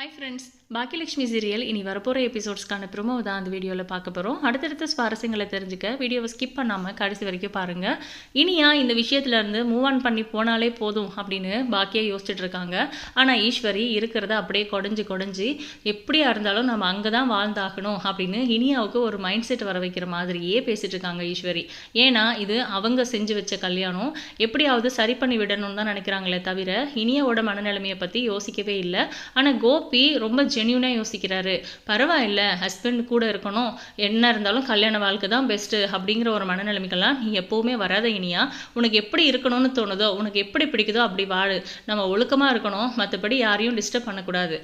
Hi friends Baakiyalakshmi serial இனி வரப்போகிற எபிசோட்ஸ்க்கான promo தான் அந்த வீடியோவில் பார்க்க போகிறோம் அடுத்தடுத்த சுவாரஸ்யங்களை தெரிஞ்சுக்க வீடியோவை ஸ்கிப் பண்ணாமல் கடைசி வரைக்கும் பாருங்கள் இனியா இந்த விஷயத்துலேருந்து மூவ் ஆன் பண்ணி போனாலே போதும் அப்படின்னு பாக்கியா யோசிச்சுட்டு இருக்காங்க. ஆனால் ஈஸ்வரி இருக்கிறத அப்படியே குடஞ்சி குடஞ்சி எப்படியா இருந்தாலும் நம்ம அங்கே தான் வாழ்ந்தாகணும் அப்படின்னு இனியாவுக்கு ஒரு மைண்ட் செட் வர வைக்கிற மாதிரியே பேசிகிட்டு இருக்காங்க ஈஸ்வரி. ஏன்னா இது அவங்க செஞ்சு வச்ச கல்யாணம். எப்படியாவது சரி பண்ணி விடணும்னு தான் நினைக்கிறாங்களே தவிர இனியாவோட மனநிலைமையை பற்றி யோசிக்கவே இல்லை. ஆனால் கோபி ரொம்ப ஜென்யூனாக யோசிக்கிறாரு. பரவாயில்ல ஹஸ்பண்ட் கூட இருக்கணும். என்ன இருந்தாலும் கல்யாண வாழ்க்கை தான் பெஸ்ட்டு அப்படிங்கிற ஒரு மனநிலைமைக்கெல்லாம் நீ எப்போவுமே வராத இனியா. உனக்கு எப்படி இருக்கணும்னு தோணுதோ உனக்கு எப்படி பிடிக்குதோ அப்படி வாழு. நம்ம ஒழுக்கமாக இருக்கணும். மற்றபடி யாரையும் டிஸ்டர்ப் பண்ணக்கூடாது.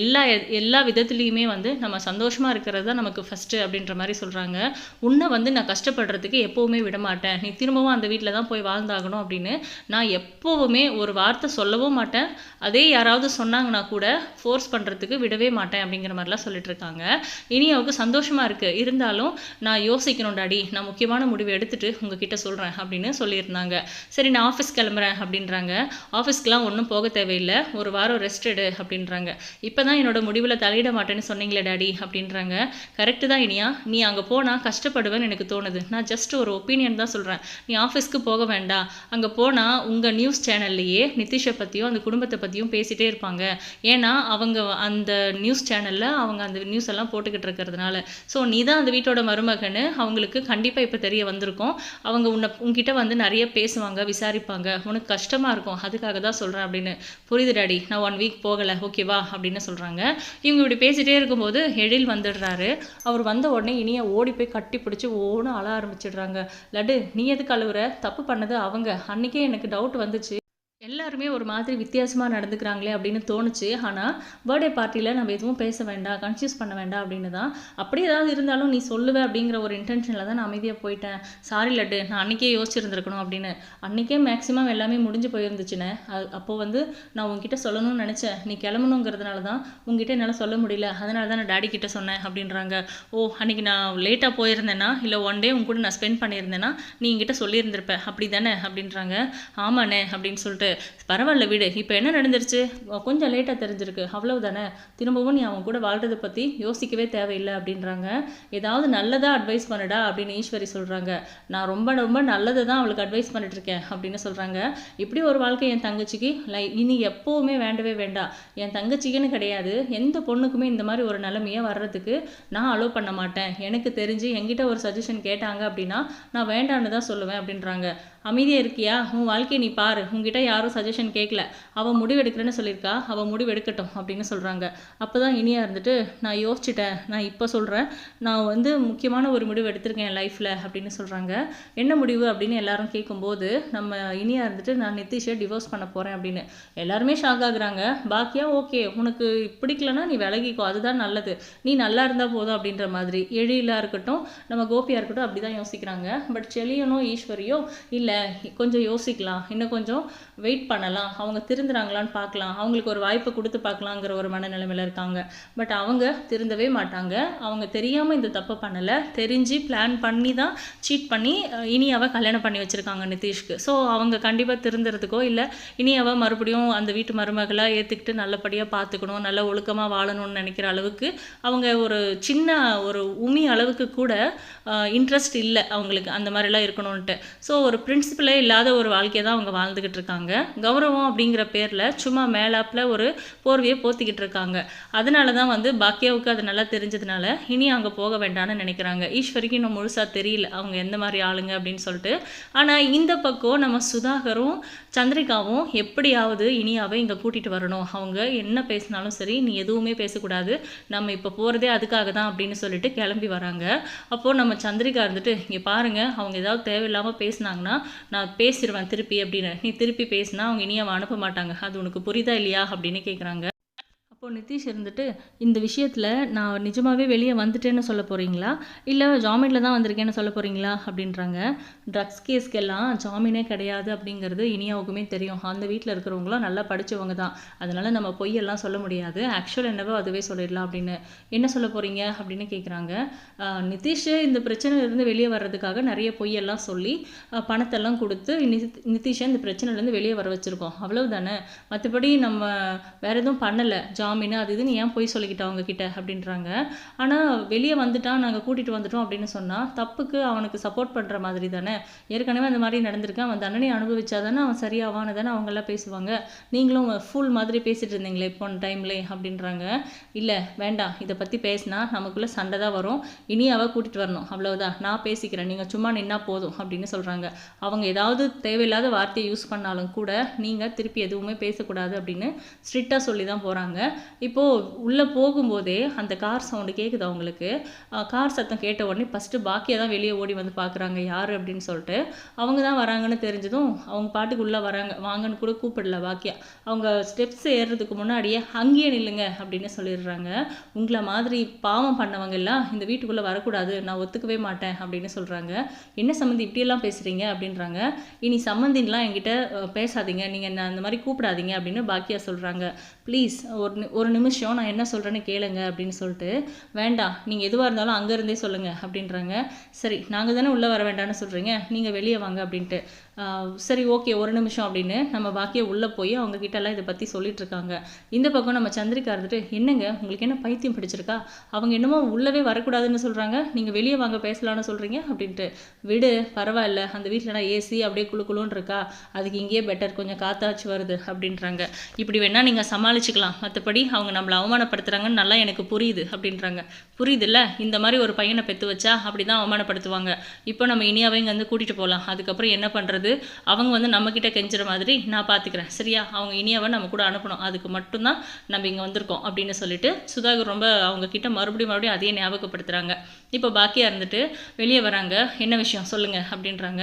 எல்லா எல்லா விதத்துலேயுமே வந்து நம்ம சந்தோஷமாக இருக்கிறது தான் நமக்கு ஃபஸ்ட்டு அப்படின்ற மாதிரி சொல்கிறாங்க உன்னை வந்து நான் கஷ்டப்படுறதுக்கு எப்போவுமே விட மாட்டேன் நீ திரும்பவும் அந்த வீட்டில் தான் போய் வாழ்ந்தாகணும் அப்படின்னு நான் எப்போவுமே ஒரு வார்த்தை சொல்லவும் மாட்டேன். அதே யாராவது சொன்னாங்கன்னா கூட ஃபோர் ஃபோர்ஸ் பண்ணுறதுக்கு விடவே மாட்டேன் அப்படிங்கிற மாதிரிலாம் சொல்லிட்டு இருக்காங்க இனி அவருக்கு சந்தோஷமாக இருக்குது இருந்தாலும் நான் யோசிக்கணும் டாடி நான் முக்கியமான முடிவு எடுத்துட்டு உங்ககிட்ட சொல்கிறேன் அப்படின்னு சொல்லியிருந்தாங்க. சரி நான் ஆஃபீஸ் கிளம்புறேன் அப்படின்றாங்க. ஆஃபீஸ்க்கெலாம் ஒன்றும் போக தேவையில்லை. ஒரு வாரம் ரெஸ்ட் எடு அப்படின்றாங்க. இப்போ தான் என்னோட முடிவில் தலையிட மாட்டேன்னு சொன்னீங்களே டாடி அப்படின்றாங்க. கரெக்டு தான் இனியா. நீ அங்கே போனால் கஷ்டப்படுவேன்னு எனக்கு தோணுது. நான் ஜஸ்ட் ஒரு ஒப்பீனியன் தான் சொல்கிறேன் நீ ஆஃபீஸ்க்கு போக வேண்டாம். அங்கே போனால் உங்கள் நியூஸ் சேனல்லையே நிதிஷை பற்றியும் அந்த குடும்பத்தை பற்றியும் பேசிகிட்டே இருப்பாங்க. ஏன்னா அவங்க அவங்க அந்த நியூஸ் சேனலில் அவங்க அந்த நியூஸ் எல்லாம் போட்டுக்கிட்டு இருக்கிறதுனால. ஸோ நீ தான் அந்த வீட்டோட மருமகன்னு அவங்களுக்கு கண்டிப்பாக இப்போ தெரிய வந்திருக்கும். அவங்க உன்னை உங்ககிட்ட வந்து நிறைய பேசுவாங்க விசாரிப்பாங்க. உனக்கு கஷ்டமாக இருக்கும் அதுக்காக தான் சொல்கிறேன் அப்படின்னு. புரியுது டாடி? நான் ஒன் வீக் போகலை ஓகேவா அப்படின்னு சொல்கிறாங்க இவங்க இப்படி பேசிகிட்டே இருக்கும்போது எழில் வந்துடுறாரு. அவர் வந்த உடனே இனிய ஓடி போய் கட்டி பிடிச்சி ஓன்னு அழ ஆரம்பிச்சிடுறாங்க. லட்டு நீ எதுக்கு அழுவுற? தப்பு பண்ணது அவங்க. அன்றைக்கே எனக்கு டவுட் வந்துச்சு. எல்லாருமே ஒரு மாதிரி வித்தியாசமாக நடந்துக்கிறாங்களே அப்படின்னு தோணுச்சு. ஆனால் பர்த்டே பார்ட்டியில் நம்ம எதுவும் பேச வேண்டாம் கன்ஃபியூஸ் பண்ண வேண்டாம் அப்படின்னு தான். அப்படி ஏதாவது இருந்தாலும் நீ சொல்லுவ அப்படிங்கிற ஒரு இன்டென்ஷனில் தான் நான் அமைதியாக போயிட்டேன். சாரி லட்டு நான் அன்றைக்கே யோசிச்சிருந்துருக்கணும் அப்படின்னு. அன்றைக்கே மேக்ஸிமம் எல்லாமே முடிஞ்சு போயிருந்துச்சுன்னு அது அப்போது வந்து நான் உங்ககிட்ட சொல்லணும்னு நினச்சேன். நீ கிளம்பணுங்கிறதுனால தான் உங்ககிட்ட என்னால் சொல்ல முடியல. அதனால தான் நான் டாடி கிட்ட சொன்னேன் அப்படின்றாங்க. ஓ அன்றைக்கி நான் லேட்டாக போயிருந்தேன்னா இல்லை ஒன் டே உங்க கூட நான் ஸ்பெண்ட் பண்ணியிருந்தேன்னா நீ என்கிட்ட சொல்லியிருந்திருப்ப. அப்படி தானே அப்படின்றாங்க. ஆமாண்ணே அப்படின்னு சொல்லிட்டு பரவாயில்ல விடு. இப்போ என்ன நடந்துருச்சு? கொஞ்சம் லேட்டாக தெரிஞ்சிருக்கு. அவ்வளவுதானே? திரும்பவும் நீ அவங்க கூட வாழ்றதை பற்றி யோசிக்கவே தேவையில்லை அப்படின்றாங்க. ஏதாவது நல்லதாக அட்வைஸ் பண்ணுடா அப்படின்னு ஈஸ்வரி சொல்கிறாங்க நான் ரொம்ப ரொம்ப நல்லதை தான் அவளுக்கு அட்வைஸ் பண்ணிட்டுருக்கேன் அப்படின்னு சொல்கிறாங்க இப்படி ஒரு வாழ்க்கை என் தங்கச்சிக்கு லை இனி எப்போவுமே வேண்டவே வேண்டாம் என் தங்கச்சிக்குன்னு கிடையாது. எந்த பொண்ணுக்குமே இந்த மாதிரி ஒரு நிலைமையை வர்றதுக்கு நான் அலோவ் பண்ண மாட்டேன். எனக்கு தெரிஞ்சு என்கிட்ட ஒரு சஜஷன் கேட்டாங்க அப்படின்னா நான் வேண்டான்னு தான் சொல்லுவேன் அப்படின்றாங்க. அமைதியாக இருக்கியா? உன் வாழ்க்கையை நீ பாரு. உங்ககிட்ட யாரும் சஜஷன் கேட்கல அவள் முடிவு எடுக்கிறேன்னு சொல்லியிருக்கா. அவள் முடிவு எடுக்கட்டும் அப்படின்னு சொல்கிறாங்க அப்போ தான் இனியா இருந்துட்டு நான் யோசிச்சிட்டேன். நான் இப்போ சொல்கிறேன் நான் வந்து முக்கியமான ஒரு முடிவு எடுத்திருக்கேன் என் லைஃப்பில் அப்படின்னு சொல்கிறாங்க என்ன முடிவு அப்படின்னு எல்லாரும் கேட்கும்போது நம்ம இனியா இருந்துட்டு நான் நிதிஷை டிவோர்ஸ் பண்ண போகிறேன் அப்படின்னு. எல்லாருமே ஷாக் ஆகுறாங்க. பாக்கியா ஓகே உனக்கு பிடிக்கலன்னா நீ விலகிக்கோ. அதுதான் நல்லது. நீ நல்லா இருந்தால் போதும் அப்படின்ற மாதிரி. எழிலாக இருக்கட்டும் நம்ம கோபியாக இருக்கட்டும் அப்படி தான் யோசிக்கிறாங்க. பட் செலியனோ ஈஸ்வரியோ இல்லை கொஞ்சம் யோசிக்கலாம். இன்னும் கொஞ்சம் வெயிட் பண்ணலாம். அவங்க திருந்துறாங்களான்னு பார்க்கலாம். அவங்களுக்கு ஒரு வாய்ப்பு கொடுத்து பார்க்கலாங்கிற ஒரு மனநிலைமையில் இருக்காங்க. பட் அவங்க திருந்தவே மாட்டாங்க. அவங்க தெரியாமல் இந்த தப்பை பண்ணலை. தெரிஞ்சு பிளான் பண்ணி தான் சீட் பண்ணி இனி இனியாவை கல்யாணம் பண்ணி வச்சுருக்காங்க நிதிஷ்க்கு. ஸோ அவங்க கண்டிப்பாக திருந்துறதுக்கோ இல்லை இனியாவை மறுபடியும் அந்த வீட்டு மருமகளாக ஏற்றுக்கிட்டு நல்லபடியாக பார்த்துக்கணும் நல்ல ஒழுக்கமாக வாழணும்னு நினைக்கிற அளவுக்கு அவங்க ஒரு சின்ன ஒரு உமி அளவுக்கு கூட இன்ட்ரெஸ்ட் இல்லை அவங்களுக்கு. அந்த மாதிரிலாம் இருக்கணும்ன்ட்டு. ஸோ ஒரு பிரின்ஸ் பிரின்சிபலே இல்லாத ஒரு வாழ்க்கையை தான் அவங்க வாழ்ந்துக்கிட்டு இருக்காங்க. கௌரவம் அப்படிங்கிற பேரில் சும்மா மேலாப்பில் ஒரு போர்வையை போத்திக்கிட்டு இருக்காங்க. அதனால தான் வந்து பாக்கியாவுக்கு அது நல்லா தெரிஞ்சதுனால இனி அங்கே போக வேண்டாம்னு நினைக்கிறாங்க. ஈஸ்வரிக்கு இன்னும் முழுசாக தெரியல அவங்க எந்த மாதிரி ஆளுங்க அப்படின்னு சொல்லிட்டு. ஆனால் இந்த பக்கம் நம்ம சுதாகரும் சந்திரிகாவும் எப்படியாவது இனியாவை இங்கே கூட்டிகிட்டு வரணும். அவங்க என்ன பேசினாலும் சரி நீ எதுவுமே பேசக்கூடாது. நம்ம இப்போ போகிறதே அதுக்காக தான் அப்படின்னு சொல்லிட்டு கிளம்பி வராங்க. அப்போது நம்ம சந்திரிகா இருந்துட்டு இங்கே பாருங்கள் அவங்க ஏதாவது தேவையில்லாமல் பேசுனாங்கன்னா நான் பேசிடுவேன் திருப்பி அப்படின்னு. நீ திருப்பி பேசினா அவங்க இனியாவை அனுப்ப மாட்டாங்க. அது உனக்கு புரிதா இல்லையா அப்படின்னு கேட்குறாங்க அப்போ நிதிஷ் இருந்துட்டு இந்த விஷயத்தில் நான் நிஜமாகவே வெளியே வந்துட்டேன்னு சொல்ல போகிறீங்களா இல்லை ஜாமீனில் தான் வந்திருக்கேன்னு சொல்ல போகிறீங்களா அப்படின்றாங்க. ட்ரக்ஸ் கேஸ்க்கெல்லாம் ஜாமீனே கிடையாது அப்படிங்கிறது இனியாவுக்குமே தெரியும். அந்த வீட்டில் இருக்கிறவங்களும் நல்லா படித்தவங்க தான். அதனால் நம்ம பொய்யெல்லாம் சொல்ல முடியாது. ஆக்சுவல் என்னவோ அதுவே சொல்லிடலாம் அப்படின்னு. என்ன சொல்ல போகிறீங்க அப்படின்னு கேட்குறாங்க நிதிஷ் இந்த பிரச்சனையிலேருந்து வெளியே வர்றதுக்காக நிறைய பொய்யெல்லாம் சொல்லி பணத்தெல்லாம் கொடுத்து நித் நிதிஷை இந்த பிரச்சனையிலேருந்து வெளியே வர வச்சுருக்கோம். அவ்வளவு தானே மற்றபடி நம்ம வேறு எதுவும் பண்ணலை. ஜாமீன் ஜாமீன் அது இதுன்னு ஏன் போய் சொல்லிக்கிட்டா அவங்கக்கிட்ட அப்படின்றாங்க. ஆனால் வெளியே வந்துட்டான் நாங்கள் கூட்டிகிட்டு வந்துட்டோம் அப்படின்னு சொன்னால் தப்புக்கு அவனுக்கு சப்போர்ட் பண்ணுற மாதிரி தானே? ஏற்கனவே அந்த மாதிரி நடந்திருக்கு அவன் தண்டனை அனுபவிச்சா தானே அவன் சரியாவான்னு தானே அவங்கெல்லாம் பேசுவாங்க. நீங்களும் ஃபுல் மாதிரி பேசிகிட்டு இருந்தீங்களே இப்போ டைம்லே அப்படின்றாங்க. இல்லை வேண்டாம். இதை பற்றி பேசினா நமக்குள்ளே சண்டை தான் வரும். இனி அவள் கூட்டிகிட்டு வரணும். அவ்வளவுதான். நான் பேசிக்கிறேன். நீங்கள் சும்மா நின்னா போதும் அப்படின்னு சொல்கிறாங்க அவங்க ஏதாவது தேவையில்லாத வார்த்தையை யூஸ் பண்ணாலும் கூட நீங்கள் திருப்பி எதுவுமே பேசக்கூடாது அப்படின்னு ஸ்ட்ரிக்டாக சொல்லி தான் போகிறாங்க இப்போது உள்ளே போகும்போதே அந்த கார் சவுண்டு கேட்குது அவங்களுக்கு கார் சத்தம் கேட்ட உடனே ஃபஸ்ட்டு பாக்கியாக தான் வெளியே ஓடி வந்து பார்க்குறாங்க யார் அப்படின்னு சொல்லிட்டு. அவங்க தான் வராங்கன்னு தெரிஞ்சதும் அவங்க பாட்டுக்கு உள்ளே வராங்க வாங்கன்னு கூட கூப்பிடல பாக்கியா. அவங்க ஸ்டெப்ஸ் ஏறுறதுக்கு முன்னாடியே அங்கேயே நில்லுங்க அப்படின்னு சொல்லிடுறாங்க. உங்களை மாதிரி பாவம் பண்ணவங்க எல்லாம் இந்த வீட்டுக்குள்ளே வரக்கூடாது நான் ஒத்துக்கவே மாட்டேன் அப்படின்னு சொல்கிறாங்க என்ன சம்மந்தி இப்படியெல்லாம் பேசுகிறீங்க அப்படின்றாங்க. இனி சம்மந்தின்லாம் என்கிட்ட பேசாதீங்க நீங்கள் என்ன அந்த மாதிரி கூப்பிடாதீங்க அப்படின்னு பாக்கியா சொல்கிறாங்க ப்ளீஸ் ஒரு ஒரு நிமிஷம் நான் என்ன சொல்கிறேன்னு கேளுங்க அப்படின்னு சொல்லிட்டு வேண்டாம் நீங்கள் எதுவாக இருந்தாலும் அங்கேருந்தே சொல்லுங்கள் அப்படின்றாங்க. சரி நாங்கள் தானே உள்ளே வர வேண்டாம்னு சொல்கிறீங்க நீங்கள் வெளியே வாங்க அப்படின்ட்டு. சரி ஓகே ஒரு நிமிஷம் அப்படின்னு நம்ம பாக்கியை உள்ளே போய் அவங்க கிட்டலாம் எல்லாம் இதை பற்றி சொல்லிட்டு இருக்காங்க. இந்த பக்கம் நம்ம சந்திரிக்கா இருந்துட்டு என்னங்க உங்களுக்கு என்ன பைத்தியம் பிடிச்சிருக்கா? அவங்க என்னமோ உள்ளவே வரக்கூடாதுன்னு சொல்கிறாங்க நீங்கள் வெளியே வாங்க பேசலாம்னு சொல்கிறீங்க அப்படின்ட்டு. விடு பரவாயில்ல அந்த வீட்டில் நான் ஏசி அப்படியே குளு குளுன்னு இருக்கா அதுக்கு இங்கேயே பெட்டர் கொஞ்சம் காத்தாச்சு வருது அப்படின்றாங்க. இப்படி வேணால் நீங்கள் சமாளிச்சுக்கலாம் மற்றபடி அவங்க நம்மளை அவமானப்படுத்துகிறாங்கன்னு நல்லா எனக்கு புரியுது அப்படின்றாங்க. புரியுதுல்ல? இந்த மாதிரி ஒரு பையனை பெற்று வச்சா அப்படி தான் அவமானப்படுத்துவாங்க. இப்போ நம்ம இனியாவை இங்கே வந்து கூட்டிகிட்டு போகலாம் அதுக்கப்புறம் என்ன பண்ணுறது அவங்க வந்து நம்மக்கிட்ட கெஞ்சுற மாதிரி நான் பார்த்துக்கிறேன் சரியா? அவங்க இனியாவை நம்ம கூட அனுப்பணும். அதுக்கு மட்டும்தான் நம்ம இங்கே வந்திருக்கோம் அப்படின்னு சொல்லிட்டு சுதாகர் ரொம்ப அவங்க கிட்ட மறுபடியும் மறுபடியும் அதையே ஞாபகப்படுத்துகிறாங்க இப்போ பாக்கியா இருந்துட்டு வெளியே வராங்க. என்ன விஷயம்? சொல்லுங்கள் அப்படின்றாங்க.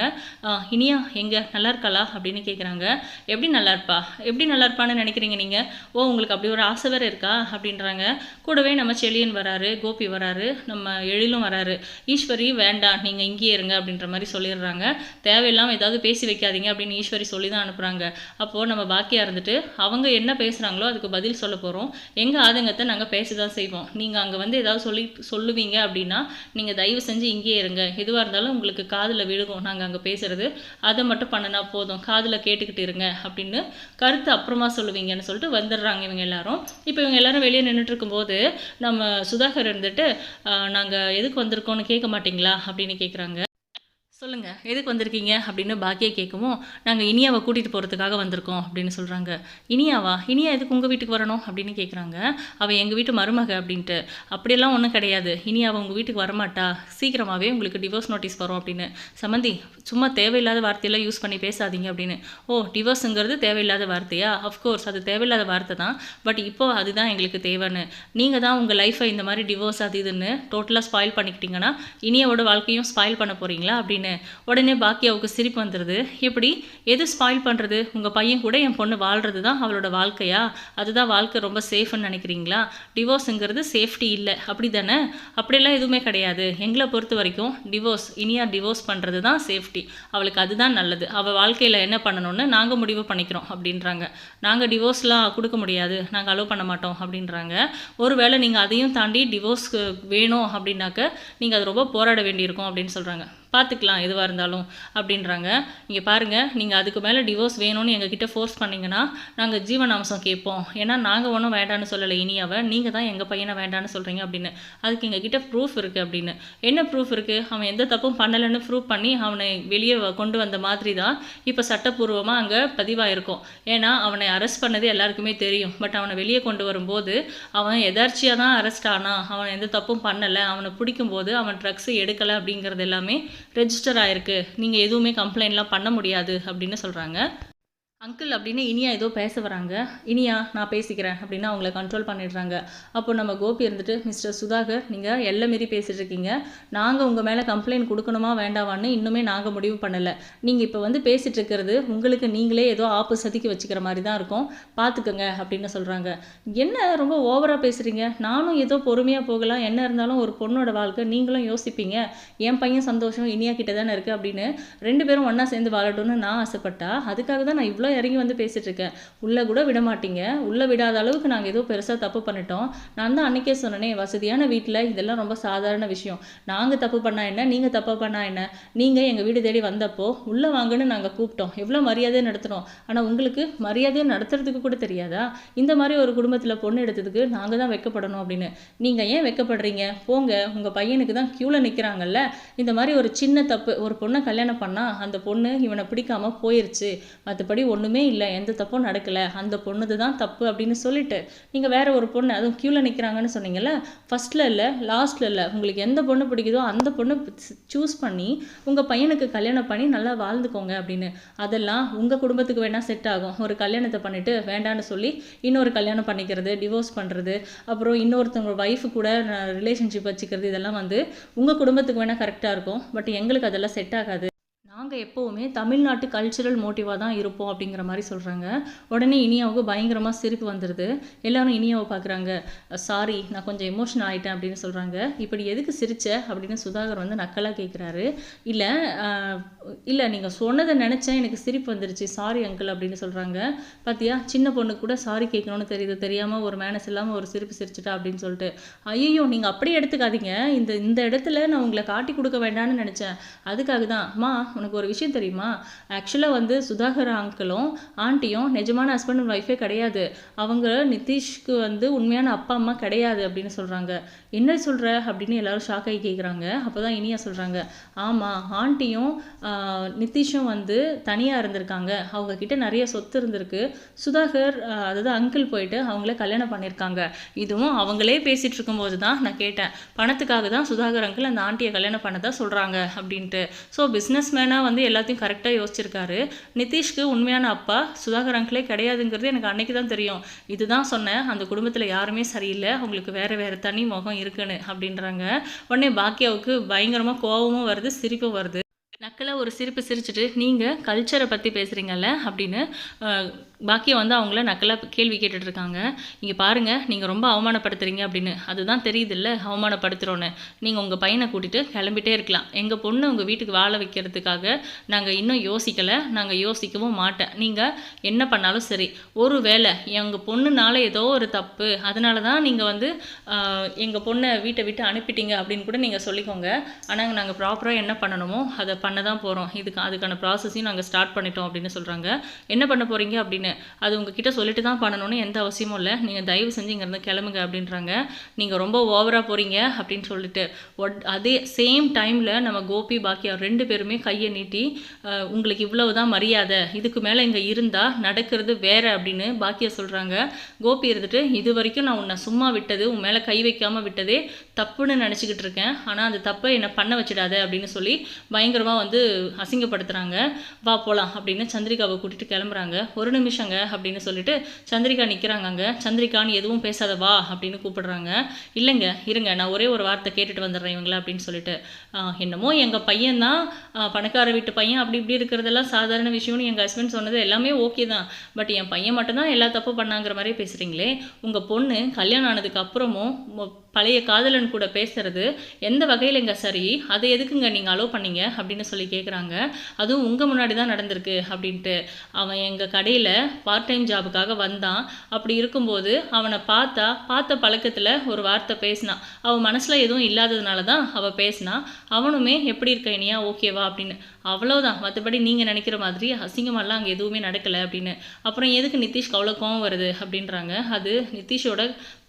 இனியா எங்கே? நல்லா இருக்காளா? அப்படின்னு கேட்குறாங்க எப்படி நல்லா இருப்பா? எப்படி நல்லா இருப்பான்னு நினைக்கிறீங்க நீங்கள் ஓ உங்களுக்கு அப்படி ஒரு ஆசை வேறு இருக்கா? அப்படின்றாங்க. கூடவே நம்ம செழியன் வராரு கோபி வராரு நம்ம எழிலும் வராரு. ஈஸ்வரி வேண்டாம் நீங்கள் இங்கேயே இருங்க அப்படின்ற மாதிரி சொல்லிடுறாங்க. தேவையில்லாமல் ஏதாவது பேசி வைக்காதீங்க அப்படின்னு ஈஸ்வரி சொல்லி தான் அனுப்புகிறாங்க அப்போது நம்ம பாக்கியாக இருந்துட்டு அவங்க என்ன பேசுகிறாங்களோ அதுக்கு பதில் சொல்ல போகிறோம் எங்கள் ஆதங்கத்தை நாங்கள் பேச தான் செய்வோம். நீங்கள் அங்கே வந்து ஏதாவது சொல்லி சொல்லுவீங்க அப்படின்னா நீங்கள் தயவு செஞ்சு இங்கேயே இருங்க. எதுவாக இருந்தாலும் உங்களுக்கு காதில் விழுகும். நாங்கள் அங்கே பேசுறது. அதை மட்டும் பண்ணினா போதும். காதில் கேட்டுக்கிட்டு இருங்க அப்படின்னு கருத்து அப்புறமா சொல்லுவீங்கன்னு சொல்லிட்டு வந்துடுறாங்க இவங்க எல்லாரும். இப்போ இவங்க எல்லாரும் வெளியே நின்றுட்டு இருக்கும்போது நம்ம சுதாகர் இருந்துட்டு நாங்கள் எதுக்கு வந்திருக்கோம்னு கேட்க மாட்டீங்களா? அப்படின்னு கேட்குறாங்க சொல்லுங்கள் எதுக்கு வந்திருக்கீங்க? அப்படின்னு பாக்கியை கேட்கவும் நாங்கள் இனியாவை கூட்டிகிட்டு போகிறதுக்காக வந்திருக்கோம் அப்படின்னு சொல்கிறாங்க இனியாவா? இனியா எதுக்கு உங்கள் வீட்டுக்கு வரணும்? அப்படின்னு கேட்குறாங்க அவள் எங்கள் வீட்டு மருமக அப்படின்ட்டு. அப்படியெல்லாம் ஒன்றும் கிடையாது. இனியாவை உங்கள் வீட்டுக்கு வரமாட்டா. சீக்கிரமாகவே உங்களுக்கு டிவோர்ஸ் நோட்டீஸ் வரும் அப்படின்னு. சம்மந்தி சும்மா தேவையில்லாத வார்த்தையெல்லாம் யூஸ் பண்ணி பேசாதீங்க அப்படின்னு. ஓ டிவோர்ஸுங்கிறது தேவையில்லாத வார்த்தையா? அஃப்கோர்ஸ் அது தேவையில்லாத வார்த்தை தான். பட் இப்போ அதுதான் எங்களுக்கு தேவைன்னு. நீங்கள் தான் உங்கள் லைஃப்பை இந்த மாதிரி டிவோர்ஸ் அது இதுன்னு டோட்டலாக ஸ்பாயில் பண்ணிக்கிட்டீங்கன்னா இனியாவோட வாழ்க்கையும் ஸ்பாயில் பண்ண போகிறீங்களா அப்படின்னு உடனே பாக்கியாவுக்கு சிரிப்பு வந்துடுது எப்படி? எது ஸ்பாயில் பண்ணுறது உங்கள் பையன் கூட என் பொண்ணு வாழ்கிறது தான் அவளோட வாழ்க்கையா? அதுதான் வாழ்க்கை ரொம்ப சேஃப்னு நினைக்கிறீங்களா? டிவோர்ஸுங்கிறது சேஃப்டி இல்லை. அப்படி தானே அப்படியெல்லாம் எதுவுமே கிடையாது. எங்களை பொறுத்த வரைக்கும் டிவோர்ஸ் இனியா டிவோர்ஸ் பண்ணுறது தான் சேஃப்டி அவளுக்கு அதுதான் நல்லது. அவள் வாழ்க்கையில் என்ன பண்ணணும்னு நாங்கள் முடிவு பண்ணிக்கிறோம் அப்படின்றாங்க. நாங்கள் டிவோர்ஸ்லாம் கொடுக்க முடியாது. நாங்கள் அலோவ் பண்ண மாட்டோம் அப்படின்றாங்க. ஒருவேளை நீங்கள் அதையும் தாண்டி டிவோர்ஸ்க்கு வேணும் அப்படின்னாக்க நீங்கள் அது ரொம்ப போராட வேண்டியிருக்கும் அப்படின்னு சொல்கிறாங்க பார்த்துக்கலாம் எதுவாக இருந்தாலும் அப்படின்றாங்க. இங்கே பாருங்கள் நீங்கள் அதுக்கு மேலே டிவோர்ஸ் வேணும்னு எங்ககிட்ட ஃபோர்ஸ் பண்ணிங்கன்னா நாங்கள் ஜீவனாம்சம் கேட்போம். ஏன்னா நாங்கள் ஒன்றும் வேண்டான்னு சொல்லலை இனியாவை நீங்கள் தான் எங்கள் பையனை வேண்டான்னு சொல்கிறீங்க அப்படின்னு. அதுக்கு எங்ககிட்ட ப்ரூஃப் இருக்குது அப்படின்னு. என்ன ப்ரூஃப் இருக்குது அவன் எந்த தப்பும் பண்ணலைன்னு ப்ரூவ் பண்ணி அவனை வெளியே வ- கொண்டு வந்த மாதிரி தான் இப்போ சட்டப்பூர்வமாக அங்கே பதிவாயிருக்கும். ஏன்னா அவனை அரெஸ்ட் பண்ணது எல்லாருக்குமே தெரியும். பட் அவனை வெளியே கொண்டு வரும்போது அவன் எதார்ச்சியாக தான் அரெஸ்ட் ஆனான் அவன் எந்த தப்பும் பண்ணலை அவனை பிடிக்கும்போது அவன் ட்ரக்ஸ் எடுக்கலை அப்படிங்கிறது எல்லாமே ரெஜிஸ்டர் ஆயிருக்கு. நீங்கள் எதுவுமே கம்ப்ளைண்ட்லாம் பண்ண முடியாது அப்படின்னு சொல்கிறாங்க அங்கிள் அப்படின்னு இனியா ஏதோ பேச வராங்க. இனியா நான் பேசிக்கிறேன் அப்படின்னு அவங்கள கண்ட்ரோல் பண்ணிடுறாங்க. அப்போ நம்ம கோபி இருந்துட்டு மிஸ்டர் சுதாகர் நீங்கள் எல்லை மீறி பேசிகிட்டு இருக்கீங்க. நாங்கள் உங்கள் மேலே கம்ப்ளைண்ட் கொடுக்கணுமா வேண்டாவான்னு இன்னுமே நாங்கள் முடிவு பண்ணலை. நீங்கள் இப்போ வந்து பேசிகிட்டு இருக்கிறது உங்களுக்கு நீங்களே ஏதோ ஆப்பு சதிக்கு வச்சுக்கிற மாதிரி தான் இருக்கும். பார்த்துக்கோங்க அப்படின்னு சொல்கிறாங்க என்ன ரொம்ப ஓவராக பேசுகிறீங்க நானும் ஏதோ பொறுமையாக போகலாம். என்ன இருந்தாலும் ஒரு பொண்ணோட வாழ்க்கை நீங்களும் யோசிப்பீங்க. என் பையன் சந்தோஷம் இனியா கிட்ட தானே இருக்குது அப்படின்னு ரெண்டு பேரும் ஒன்றா சேர்ந்து வாழட்டும்னு நான் ஆசைப்பட்டா. அதுக்காக தான் நான் இவ்வளோ இறங்கி வந்து பேசிட்டு இருக்கேன். உள்ளே கூட விட மாட்டீங்க. உள்ளே விடாத அளவுக்கு நாங்கள் ஏதோ பெருசாக தப்பு பண்ணிட்டோம். நான் தான் அன்னைக்கே சொன்னனே வசதியான வீட்டில் இதெல்லாம் ரொம்ப சாதாரண விஷயம். நாங்கள் தப்பு பண்ணா என்ன? நீங்கள் தப்பு பண்ணா என்ன? நீங்கள் எங்கள் வீடு தேடி வந்தப்போ உள்ளே வாங்கன்னு நாங்கள் கூப்பிட்டோம். எவ்வளோ மரியாதையை நடத்துகிறோம் ஆனால் உங்களுக்கு மரியாதையை நடத்துறதுக்கு கூட தெரியாதா? இந்த மாதிரி ஒரு குடும்பத்தில் பொண்ணு எடுத்ததுக்கு நாங்கள் தான் வைக்கப்படணும் அப்படின்னு. நீங்கள் ஏன் வைக்கப்படுறீங்க? போங்க. உங்கள் பையனுக்கு தான் க்யூவில் நிற்கிறாங்கல்ல இந்த மாதிரி ஒரு சின்ன தப்பு ஒரு பொண்ணை கல்யாணம் பண்ணால் அந்த பொண்ணு இவனை பிடிக்காம போயிருச்சு. மற்றபடி ஒன்றுமே இல்லை. எந்த தப்பும் நடக்கலை. அந்த பொண்ணுது தான் தப்பு அப்படின்னு சொல்லிட்டு நீங்கள் வேறு ஒரு பொண்ணு அதுவும் க்யூவில் நிற்கிறாங்கன்னு சொன்னீங்கல்ல ஃபஸ்ட்டில் இல்லை லாஸ்ட்டில் இல்லை உங்களுக்கு எந்த பொண்ணு பிடிக்குதோ அந்த பொண்ணு சூஸ் பண்ணி உங்கள் பையனுக்கு கல்யாணம் பண்ணி நல்லா வாழ்ந்துக்கோங்க அப்படின்னு. அதெல்லாம் உங்கள் குடும்பத்துக்கு வேணால் செட் ஆகும். ஒரு கல்யாணத்தை பண்ணிவிட்டு வேண்டான்னு சொல்லி இன்னொரு கல்யாணம் பண்ணிக்கிறது டிவோர்ஸ் பண்ணுறது அப்புறம் இன்னொருத்தவங்க ஒய்ஃபு கூட ரிலேஷன்ஷிப் வச்சுக்கிறது இதெல்லாம் வந்து உங்கள் குடும்பத்துக்கு வேணால் கரெக்டாக இருக்கும். பட் எங்களுக்கு அதெல்லாம் செட் ஆகாது. நாங்கள் எப்போவுமே தமிழ்நாட்டு கல்ச்சுரல் மோட்டிவாக தான் இருப்போம் அப்படிங்கிற மாதிரி சொல்கிறாங்க உடனே இனியாவுக்கு பயங்கரமாக சிரிப்பு வந்துடுது எல்லாரும் இனியாவை பார்க்குறாங்க சாரி நான் கொஞ்சம் எமோஷனல் ஆகிட்டேன் அப்படின்னு சொல்கிறாங்க இப்படி எதுக்கு சிரிச்ச? அப்படின்னு சுதாகர் வந்து நக்கலாக கேட்குறாரு இல்லை இல்லை நீங்கள் சொன்னதை நினச்சேன். எனக்கு சிரிப்பு வந்துருச்சு. சாரி அங்கிள் அப்படின்னு சொல்கிறாங்க பார்த்தியா சின்ன பொண்ணுக்கு கூட சாரி கேட்கணும்னு தெரியுது. தெரியாமல் ஒரு மேனஸ் இல்லாமல் ஒரு சிரிப்பு சிரிச்சிட்டா அப்படின்னு சொல்லிட்டு. ஐயோ நீங்கள் அப்படியே எடுத்துக்காதீங்க. இந்த இந்த இடத்துல நான் உங்களை காட்டி கொடுக்க வேண்டாம்னு நினச்சேன். அதுக்காக தான் அம்மா உனக்கு ஒரு விஷயம் தெரியுமா? ஆக்சுவலாக வந்து சுதாகர் அங்கிளும் ஆண்டியும் நிஜமான ஹஸ்பண்ட் அண்ட் ஒய்ஃபே கிடையாது. அவங்க நிதிஷ்க்கு வந்து உண்மையான அப்பா அம்மா கிடையாது அப்படின்னு சொல்கிறாங்க என்ன சொல்கிற அப்படின்னு எல்லாரும் ஷாக் ஆகி கேட்குறாங்க அப்போ தான் இனியா சொல்கிறாங்க ஆமாம் ஆண்டியும் நிதிஷும் வந்து தனியாக இருந்திருக்காங்க. அவங்கக்கிட்ட நிறைய சொத்து இருந்திருக்கு. சுதாகர் அதாவது அங்கிள் போயிட்டு அவங்கள கல்யாணம் பண்ணியிருக்காங்க. இதுவும் அவங்களே பேசிகிட்டு இருக்கும்போது தான் நான் கேட்டேன். பணத்துக்காக தான் சுதாகர் அங்கிள் அந்த ஆண்டியை கல்யாணம் பண்ணதா சொல்கிறாங்க அப்படின்ட்டு. ஸோ பிஸ்னஸ் மேனாக வந்து எல்லாத்தையும் கரெக்டாக யோசிச்சிருக்காரு. நிதிஷ்க்கு உண்மையான அப்பா சுதாகர் அங்கிளே கிடையாதுங்கிறது எனக்கு அன்னைக்கு தான் தெரியும். இதுதான் சொன்னேன் அந்த குடும்பத்தில் யாருமே சரியில்லை அவங்களுக்கு வேறு வேறு தனி முகம் இருக்குன்னு அப்படின்றாங்க. உடனே பாக்கியாவுக்கு பயங்கரமாக கோபமும் வருது சிரிப்பும் வருது. நக்கலை ஒரு சிரிப்பு சிரிச்சிட்டு நீங்கள் கல்ச்சரை பற்றி பேசுகிறீங்கல்ல அப்படின்னு பாக்கியம் வந்து அவங்கள நக்கலாக கேள்வி கேட்டுட்ருக்காங்க. இங்கே பாருங்கள் நீங்கள் ரொம்ப அவமானப்படுத்துறீங்க அப்படின்னு. அதுதான் தெரியுதுல்ல அவமானப்படுத்துகிறோன்னு நீங்கள் உங்கள் பையனை கூட்டிகிட்டு கிளம்பிட்டே இருக்கலாம். எங்கள் பொண்ணு உங்கள் வீட்டுக்கு வாழ வைக்கிறதுக்காக நாங்கள் இன்னும் யோசிக்கலை நாங்கள் யோசிக்கவும் மாட்டேன். நீங்கள் என்ன பண்ணாலும் சரி. ஒரு வேளை எங்கள் பொண்ணுனால ஏதோ ஒரு தப்பு அதனால தான் நீங்கள் வந்து எங்கள் பொண்ணை வீட்டை விட்டு அனுப்பிட்டீங்க அப்படின்னு கூட நீங்கள் சொல்லிக்கோங்க. ஆனால் நாங்கள் ப்ராப்பராக என்ன பண்ணணுமோ அதை பண்ண தான் போகிறோம் இதுக்கு அதுக்கான ப்ராசஸையும் நாங்கள் ஸ்டார்ட் பண்ணிட்டோம் அப்படின்னு சொல்கிறாங்க என்ன பண்ண போகிறீங்க அப்படின்னு? அது உங்ககிட்ட சொல்லிட்டு தான் பண்ணணும்னு எந்த அவசியமும் இல்லை. நீங்கள் தயவு செஞ்சு இங்கேருந்து கிளம்புங்க அப்படின்றாங்க. நீங்கள் ரொம்ப ஓவராக போகிறீங்க அப்படின்னு சொல்லிட்டு. ஒட் அதே சேம் டைமில் நம்ம கோபி பாக்கியா ரெண்டு பேருமே கையை நீட்டி உங்களுக்கு இவ்வளவு தான் மரியாதை. இதுக்கு மேலே இங்கே இருந்தால் நடக்கிறது வேறு அப்படின்னு பாக்கியா சொல்கிறாங்க கோபி இருந்துட்டு இது வரைக்கும் நான் உன்னை சும்மா விட்டது உன் மேலே கை வைக்காமல் விட்டதே தப்புன்னு நினச்சிக்கிட்டு இருக்கேன். ஆனால் அந்த தப்பை என்னை பண்ண வச்சிடாத அப்படின்னு சொல்லி பயங்கரமாக வந்து அசிங்கப்படுத்துகிறாங்க வா போகலாம் அப்படின்னு சந்திரிகாவை கூட்டிகிட்டு கிளம்புறாங்க. ஒரு நிமிஷம் நிமிஷங்க அப்படின்னு சொல்லிட்டு சந்திரிகா நிற்கிறாங்க அங்கே சந்திரிகான்னு எதுவும் பேசாத வா அப்படின்னு கூப்பிடுறாங்க. இல்லைங்க இருங்க நான் ஒரே ஒரு வார்த்தை கேட்டுட்டு வந்துடுறேன் இவங்கள அப்படின்னு சொல்லிட்டு. என்னமோ எங்கள் பையன்தான் தான் பணக்கார வீட்டு பையன் அப்படி இப்படி இருக்கிறதெல்லாம் சாதாரண விஷயம்னு எங்கள் ஹஸ்பண்ட் சொன்னது எல்லாமே ஓகே தான். பட் என் பையன் மட்டும்தான் எல்லா தப்பு பண்ணாங்கிற மாதிரி பேசுகிறீங்களே உங்கள் பொண்ணு கல்யாணம் ஆனதுக்கு அப்புறமும் பழைய காதலன் கூட பேசுறது எந்த வகையிலங்க சரி? அதை எதுக்குங்க நீங்கள் அலோவ் பண்ணீங்க அப்படின்னு சொல்லி கேட்குறாங்க அதுவும் உங்கள் முன்னாடி தான் நடந்திருக்கு அப்படின்ட்டு. அவன் எங்கள் கடையில் பார்ட் டைம் ஜாபுக்காக வந்தான். அப்படி இருக்கும்போது அவனை பார்த்தா பார்த்த பழக்கத்தில் ஒரு வார்த்தை பேசினான். அவன் மனசில் எதுவும் இல்லாததுனால தான் அவள் பேசினா அவனுமே எப்படி இருக்க இனியா? ஓகேவா அப்படின்னு. அவ்வளோதான் மற்றபடி நீங்கள் நினைக்கிற மாதிரி அசிங்கமெல்லாம் அங்கே எதுவுமே நடக்கலை அப்படின்னு. அப்புறம் எதுக்கு நிதிஷ்க்கு அவ்வளோ கோவம் வருது அப்படின்றாங்க. அது நிதிஷோட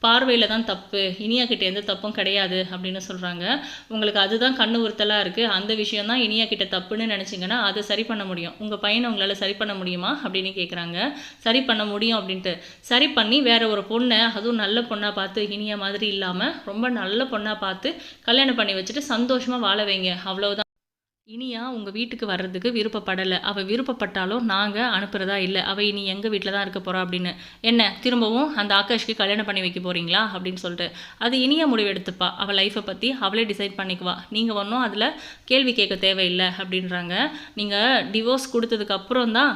பார்வையில் தான் தப்பு இனியா கிட்ட எந்த தப்பும் கிடையாது அப்படின்னு சொல்கிறாங்க உங்களுக்கு அதுதான் கண்ணு உறுத்தலாக இருக்குது அந்த விஷயம் தான் இனியா கிட்ட தப்புன்னு நினச்சிங்கன்னா அதை சரி பண்ண முடியும். உங்கள் பையனை உங்களால் சரி பண்ண முடியுமா அப்படின்னு கேட்குறாங்க சரி பண்ண முடியும் அப்படின்ட்டு. சரி பண்ணி வேற ஒரு பொண்ணை அதுவும் நல்ல பொண்ணாக பார்த்து இனியா மாதிரி இல்லாமல் ரொம்ப நல்ல பொண்ணாக பார்த்து கல்யாணம் பண்ணி வச்சுட்டு சந்தோஷமாக வாழ வைங்க. அவ்வளோதான் இனியா உங்கள் வீட்டுக்கு வர்றதுக்கு விருப்பப்படலை. அவள் விருப்பப்பட்டாலும் நாங்கள் அனுப்புகிறதா இல்லை. அவள் இனி எங்கள் வீட்டில் தான் இருக்க போகிறா அப்படின்னு. என்ன திரும்பவும் அந்த ஆகாஷ்க்கு கல்யாணம் பண்ணி வைக்க போகிறீங்களா அப்படின்னு சொல்லிட்டு. அது இனியா முடிவெடுத்துப்பா அவள் லைஃப்பை பற்றி அவளே டிசைட் பண்ணிக்குவா. நீங்கள் ஒன்றும் அதில் கேள்வி கேட்க தேவையில்லை அப்படின்றாங்க. நீங்கள் டிவோர்ஸ் கொடுத்ததுக்கு அப்புறம் தான்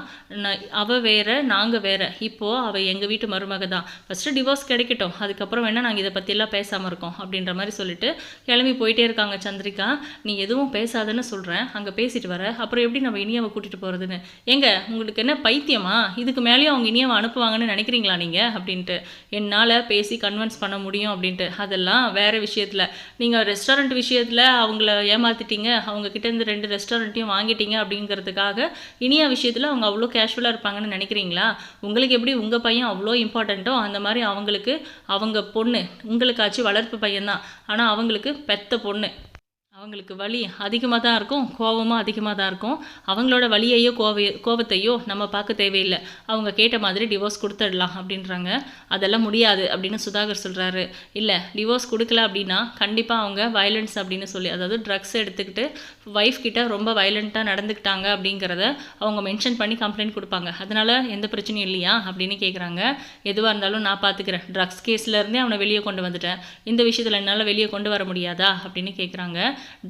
அவள் வேறு நாங்கள் வேறு. இப்போது அவள் எங்கள் வீட்டு மருமக தான். ஃபஸ்ட்டு டிவோர்ஸ் கிடைக்கட்டும். அதுக்கப்புறம் வேணால் நாங்கள் இதை பற்றியெல்லாம் பேசாமல் இருக்கோம் அப்படின்ற மாதிரி சொல்லிட்டு கிளம்பி போயிட்டே இருக்காங்க சந்திரிகா. நீ எதுவும் பேசாதன்னு சொல்கிறேன் போகிறேன் அங்கே பேசிட்டு வரேன் அப்புறம் எப்படி நம்ம இனியாவை கூட்டிகிட்டு போகிறதுன்னு எங்க உங்களுக்கு என்ன பைத்தியமா? இதுக்கு மேலேயும் அவங்க இனியாவை அனுப்புவாங்கன்னு நினைக்கிறீங்களா நீங்கள் அப்படின்ட்டு. என்னால் பேசி கன்வின்ஸ் பண்ண முடியும் அப்படின்ட்டு. அதெல்லாம் வேறு விஷயத்தில். நீங்கள் ரெஸ்டாரண்ட் விஷயத்தில் அவங்கள ஏமாற்றிட்டீங்க அவங்க கிட்டேருந்து ரெண்டு ரெஸ்டாரண்ட்டையும் வாங்கிட்டீங்க அப்படிங்கிறதுக்காக இனியா விஷயத்தில் அவங்க அவ்வளோ கேஷுவலாக இருப்பாங்கன்னு நினைக்கிறீங்களா? உங்களுக்கு எப்படி உங்கள் பையன் அவ்வளோ இம்பார்ட்டண்ட்டோ அந்த மாதிரி அவங்களுக்கு அவங்க பொண்ணு உங்களுக்காச்சும் வளர்ப்பு பையன்தான். ஆனால் அவங்களுக்கு பெத்த பொண்ணு. அவங்களுக்கு வலி அதிகமாக தான் இருக்கும் கோபமும் அதிகமாக தான் இருக்கும். அவங்களோட வலியையோ கோவை கோபத்தையோ நம்ம பார்க்க தேவையில்லை. அவங்க கேட்ட மாதிரி டிவோர்ஸ் கொடுத்துடலாம் அப்படின்றாங்க. அதெல்லாம் முடியாது அப்படின்னு சுதாகர் சொல்கிறாரு இல்லை டிவோர்ஸ் கொடுக்கல அப்படின்னா கண்டிப்பாக அவங்க வயலன்ஸ் அப்படின்னு சொல்லி அதாவது ட்ரக்ஸ் எடுத்துக்கிட்டு ஒய்ஃப் கிட்ட ரொம்ப வயலண்ட்டாக நடந்துக்கிட்டாங்க அப்படிங்கிறத அவங்க மென்ஷன் பண்ணி கம்ப்ளைண்ட் கொடுப்பாங்க. அதனால் எந்த பிரச்சனையும் இல்லையா அப்படின்னு கேட்குறாங்க எதுவாக இருந்தாலும் நான் பார்த்துக்கிறேன் ட்ரக்ஸ் கேஸ்லேருந்தே அவனை வெளியே கொண்டு வந்துட்டேன். இந்த விஷயத்தில் என்னால் வெளியே கொண்டு வர முடியாதா அப்படின்னு கேட்குறாங்க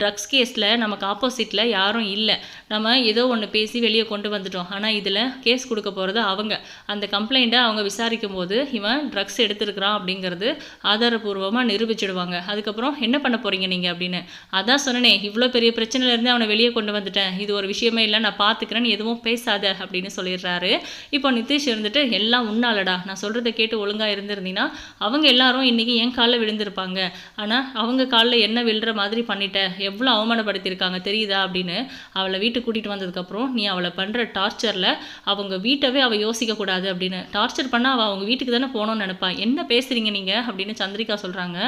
ட்ரக்ஸ் கேஸில் நமக்கு ஆப்போசிட்டில் யாரும் இல்லை. நம்ம ஏதோ ஒன்று பேசி வெளியே கொண்டு வந்துட்டோம். ஆனால் இதில் கேஸ் கொடுக்க போகிறது அவங்க. அந்த கம்ப்ளைண்ட்டை அவங்க விசாரிக்கும் போது இவன் ட்ரக்ஸ் எடுத்திருக்கிறான் அப்படிங்கிறது ஆதாரபூர்வமாக நிரூபிச்சிடுவாங்க. அதுக்கப்புறம் என்ன பண்ண போகிறீங்க நீங்கள் அப்படின்னு. அதான் சொன்னனே இவ்வளோ பெரிய பிரச்சனையிலேருந்து அவனை வெளியே கொண்டு வந்துட்டேன். இது ஒரு விஷயமே இல்லை நான் பார்த்துக்கிறேன்னு எதுவும் பேசாத அப்படின்னு சொல்லிடுறாரு. இப்போ நிதிஷ் இருந்துட்டு எல்லாம் உன்னாலடா. நான் சொல்கிறத கேட்டு ஒழுங்காக இருந்திருந்தீங்கன்னா அவங்க எல்லாரும் இன்றைக்கி என் காலில் விழுந்திருப்பாங்க. ஆனால் அவங்க காலில் என்ன விழுற மாதிரி பண்ணிட்ட? எவ்வளோ அவமானப்படுத்தியிருக்காங்க தெரியுதா அப்படின்னு அவளை வீட்டுக்கு கூட்டிகிட்டு வந்ததுக்கப்புறம் நீ அவளை பண்ணுற டார்ச்சரில் அவங்க வீட்டவே அவள் யோசிக்கக்கூடாது அப்படின்னு. டார்ச்சர் பண்ணால் அவள் அவங்க வீட்டுக்கு தானே போகணும்னு நினைப்பான் என்ன பேசுகிறீங்க நீங்கள் அப்படின்னு சந்திரிகா சொல்கிறாங்க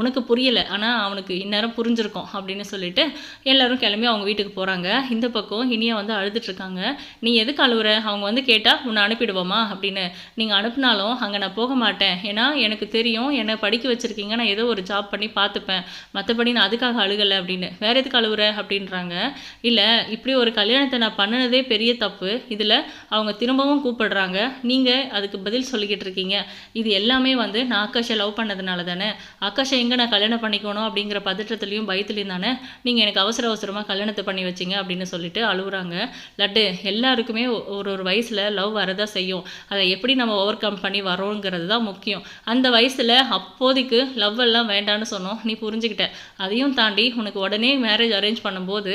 உனக்கு புரியலை. ஆனால் அவனுக்கு இந்நேரம் புரிஞ்சிருக்கும் அப்படின்னு சொல்லிட்டு எல்லோரும் கிளம்பி அவங்க வீட்டுக்கு போகிறாங்க இந்த பக்கம் இனியா வந்து அழுதுட்ருக்காங்க நீ எதுக்கு அழுவுற? அவங்க வந்து கேட்டால் உன்னை அனுப்பிடுவோமா அப்படின்னு. நீங்கள் அனுப்புனாலும் அங்கே நான் போக மாட்டேன். ஏன்னா எனக்கு தெரியும் என்னை படிக்க வச்சுருக்கீங்க. நான் ஏதோ ஒரு ஜாப் பண்ணி பார்த்துப்பேன். மற்றபடி நான் அதுக்காக அழுகலை அப்படின்னு. வேற எதுக்கு அழுவுற அப்படின்றாங்க. இல்லை இப்படி ஒரு கல்யாணத்தை நான் பண்ணினதே பெரிய தப்பு. இதில் அவங்க திரும்பவும் கூப்பிடுறாங்க. நீங்கள் அதுக்கு பதில் சொல்லிக்கிட்டு இருக்கீங்க. இது எல்லாமே வந்து நான் ஆகாஷை லவ் பண்ணதுனால தானே. ஆகாஷை எங்கே நான் கல்யாணம் பண்ணிக்கணும் அப்படிங்கிற பதற்றத்துலையும் பயத்துலையும் தானே நீங்கள் எனக்கு அவசர அவசரமாக கல்யாணத்தை பண்ணி வச்சிங்க அப்படின்னு சொல்லிட்டு அழுகுறாங்க லட்டு எல்லாருக்குமே ஒரு ஒரு வயசில் லவ் வரதான் செய்யும். அதை எப்படி நம்ம ஓவர் கம் பண்ணி வரோங்கிறது தான் முக்கியம். அந்த வயசில் அப்போதைக்கு லவ் எல்லாம் வேண்டான்னு சொன்னோம். நீ புரிஞ்சுக்கிட்ட. அதையும் தாண்டி உனக்கு உடனே மேரேஜ் அரேஞ்ச் பண்ணும்போது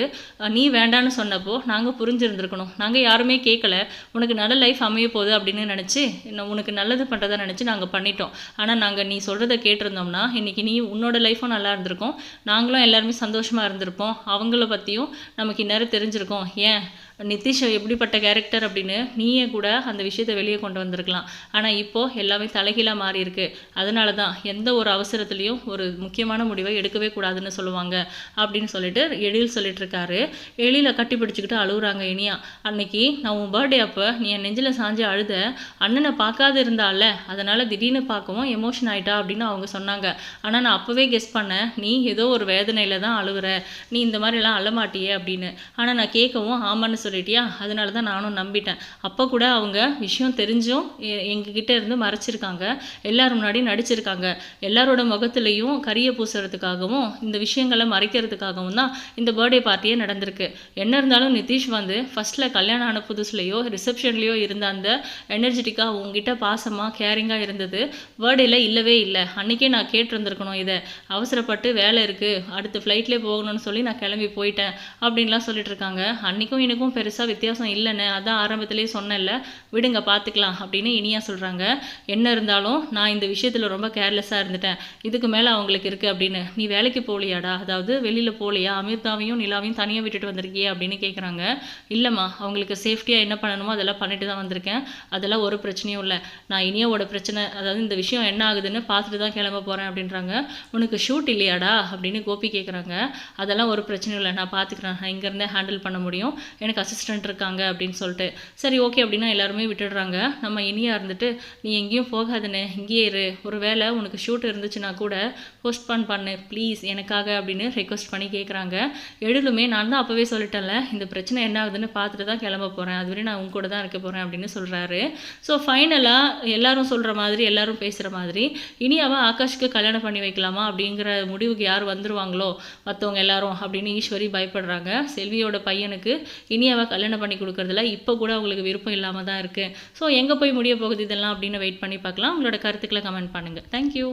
நீ வேண்டான்னு சொன்னப்போ நாங்கள் புரிஞ்சிருந்துருக்கணும். நாங்கள் யாருமே கேட்கல உனக்கு நல்ல லைஃப் அமைய போகுது அப்படின்னு நினச்சி உனக்கு நல்லது பண்ணுறதா நினச்சி நாங்கள் பண்ணிட்டோம். ஆனால் நாங்கள் நீ சொல்கிறத கேட்டிருந்தோம்னா இன்றைக்கி நீ உன்னோட லைஃப்பும் நல்லா இருந்திருக்கும். நாங்களும் எல்லாருமே சந்தோஷமாக இருந்திருப்போம். அவங்கள பற்றியும் நமக்கு இந்நேரம் தெரிஞ்சிருக்கோம். ஏன்? நிதிஷ் எப்படிப்பட்ட கேரக்டர் அப்படின்னு நீயே கூட அந்த விஷயத்தை வெளியே கொண்டு வந்திருக்கலாம். ஆனால் இப்போது எல்லாமே தலைகீழாக மாறி இருக்கு அதனால தான் எந்த ஒரு அவசரத்துலேயும் ஒரு முக்கியமான முடிவை எடுக்கவே கூடாதுன்னு சொல்லுவாங்க அப்படின்னு சொல்லிட்டு எழில் சொல்லிட்டு இருக்காரு. எழில கட்டி பிடிச்சிக்கிட்டு அழுகுறாங்க இனியா. அன்னைக்கு நான் உன் பர்த்டே அப்போ நீ என் நெஞ்சில் சாஞ்சு அழுத. அண்ணனை பார்க்காது இருந்தால அதனால் திடீர்னு பார்க்கவும் எமோஷன் ஆயிட்டா? அப்படின்னு அவங்க சொன்னாங்க. ஆனால் நான் அப்போவே கெஸ் பண்ணேன். நீ ஏதோ ஒரு வேதனையில் தான் அழுகுற. நீ இந்த மாதிரிலாம் அழமாட்டியே அப்படின்னு. ஆனால் நான் கேட்கவும் ஆமான்னு சொல்லிட்டியா? அதனால தான் நானும் நம்பிட்டேன். அப்போ கூட அவங்க விஷயம் தெரிஞ்சும் எங்ககிட்ட இருந்து மறைச்சிருக்காங்க. எல்லாரும் முன்னாடி நடிச்சிருக்காங்க. எல்லாரோட முகத்துலையும் கரியை பூசுறதுக்காகவும் இந்த விஷயங்களை மறைக்கிறதுக்காகவும் தான் இந்த பர்த்டே பார்ட்டியே நடந்திருக்கு. என்ன இருந்தாலும் நிதிஷ் வந்து ஃபஸ்ட்டில் கல்யாணம் ஆன புதுசுலேயோ ரிசப்ஷன்லேயோ இருந்த அந்த எனர்ஜெட்டிக்காக உங்ககிட்ட பாசமாக கேரிங்காக இருந்தது. பர்த்டேல இல்லவே இல்லை. அன்றைக்கே நான் கேட்டிருந்துருக்கணும் இதை. அவசரப்பட்டு வேலை இருக்குது அடுத்த ஃப்ளைட்லேயே போகணும்னு சொல்லி நான் கிளம்பி போயிட்டேன். அப்படின்லாம் சொல்லிட்டு இருக்காங்க. அன்றைக்கும் எனக்கும் பெருசாக வித்தியாசம் இல்லைன்னு அதான் ஆரம்பத்திலே சொன்னேன்ல. விடுங்க பார்த்துக்கலாம் அப்படின்னு இனியா சொல்கிறாங்க என்ன இருந்தாலும் நான் இந்த விஷயத்தில் ரொம்ப கேர்லெஸ்ஸாக இருந்துட்டேன். இதுக்கு மேலே அவங்களுக்கு இருக்குது அப்படின்னு. நீ வேலைக்கு போகலையாடா? அதாவது வெளியில் போகலையா? அமிர்தாவையும் நிலாவையும் தனியாக விட்டுட்டு வந்திருக்கியே அப்படின்னு கேட்குறாங்க இல்லைம்மா அவங்களுக்கு சேஃப்டியாக என்ன பண்ணணுமோ அதெல்லாம் பண்ணிட்டு தான் வந்திருக்கேன். அதெல்லாம் ஒரு பிரச்சனையும் இல்லை. நான் இனியாவோட பிரச்சனை அதாவது இந்த விஷயம் என்ன ஆகுதுன்னு பார்த்துட்டு தான் கிளம்ப போகிறேன் அப்படின்றாங்க. உனக்கு ஷூட் இல்லையாடா? அப்படின்னு கோபி கேட்குறாங்க அதெல்லாம் ஒரு பிரச்சனையும் இல்லை. நான் பார்த்துக்கிறேன் இங்கேருந்தே ஹேண்டில் பண்ண முடியும். எனக்கு அசிஸ்டன்ட் இருக்காங்க அப்படின்னு சொல்லிட்டு. சரி ஓகே அப்படின்னா எல்லாருமே விட்டுடுறாங்க. நம்ம இனியாக இருந்துட்டு நீ எங்கேயும் போகாதுன்னு இங்கேயே இரு. ஒரு வேளை உனக்கு ஷூட் இருந்துச்சுன்னா கூட போஸ்ட்பான் பண்ணு. ப்ளீஸ் எனக்காக அப்படின்னு ரெக்வஸ்ட் பண்ணி கேட்குறாங்க எழுதுமே நான் தான் அப்போவே சொல்லிட்டேன்ல. இந்த பிரச்சனை என்ன ஆகுதுன்னு பார்த்துட்டு தான் கிளம்ப போகிறேன் அதுவரை நான் உங்க கூட தான் இருக்க போகிறேன் அப்படின்னு சொல்கிறாரு ஸோ ஃபைனலாக எல்லாரும் சொல்கிற மாதிரி எல்லாரும் பேசுகிற மாதிரி இனியாவை ஆகாஷ்க்கு கல்யாணம் பண்ணி வைக்கலாமா அப்படிங்கிற முடிவுக்கு யார் வந்துருவாங்களோ மற்றவங்க எல்லாரும் அப்படின்னு ஈஸ்வரி பயப்படுறாங்க. செல்வியோட பையனுக்கு இனியாவை கல்யாணம் பண்ணி கொடுக்குறதுல இப்போ கூட அவங்களுக்கு விருப்பம் இல்லாமல் தான் இருக்குது ஸோ எங்கே போய் முடிய போகுது இதெல்லாம் அப்படின்னு வெயிட் பண்ணி பார்க்கலாம். உங்களோட கருத்துக்களை கமெண்ட் பண்ணுங்கள் தேங்க்யூ